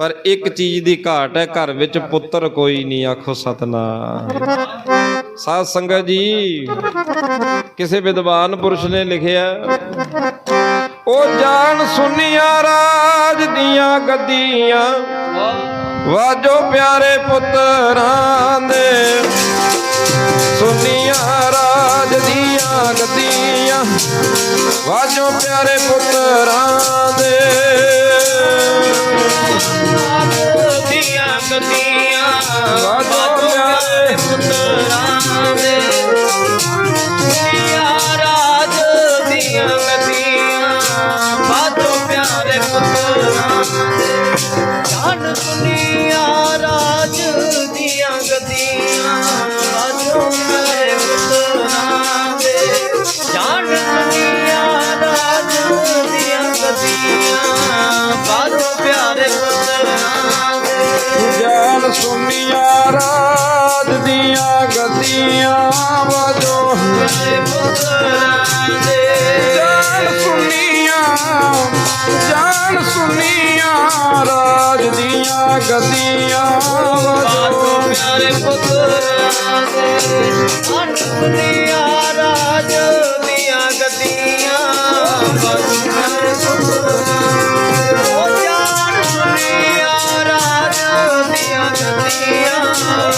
ਪਰ ਇੱਕ ਚੀਜ਼ ਦੀ ਘਾਟ ਹੈ, ਘਰ ਵਿੱਚ ਪੁੱਤਰ ਕੋਈ ਨਹੀਂ, ਆਖੋ ਸਤਨਾਮ। ਸਾਧ ਸੰਗਤ ਜੀ, ਕਿਸੇ ਵਿਦਵਾਨ ਪੁਰਸ਼ ਨੇ ਲਿਖਿਆ, ਉਹ ਜਾਣ ਸੁਨੀਆਂ ਰਾਜ ਦੀਆਂ ਗੱਦੀਆਂ, ਵਾਜੋ ਪਿਆਰੇ ਪੁੱਤਰਾਂ ਦੇ। ਸੁਨੀਆਂ ਰਾਜ ਦੀਆਂ ਗੱਦੀਆਂ, ਵਾਜੋ ਪਿਆਰੇ ਪੁੱਤਰਾਂ ਦੇ। ਸੁਨੀਆਂ ਰਾਜ ਦੀਆਂ ਗੱਦੀਆਂ ਵਾਜੋ। ਜਾਨ ਸੁਨੀਆਂ ਜਾਣ ਸੁਨੀਆਂ ਰਾਜ ਦੀਆਂ ਗੱਦੀਆਂ ਵਾਜੋ। ਰਾਜ ਦੀਆਂ ਗਤੀਆਂ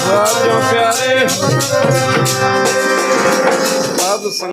ਰਾਜੋ ਪਿਆਰੇ। ਸਾਧ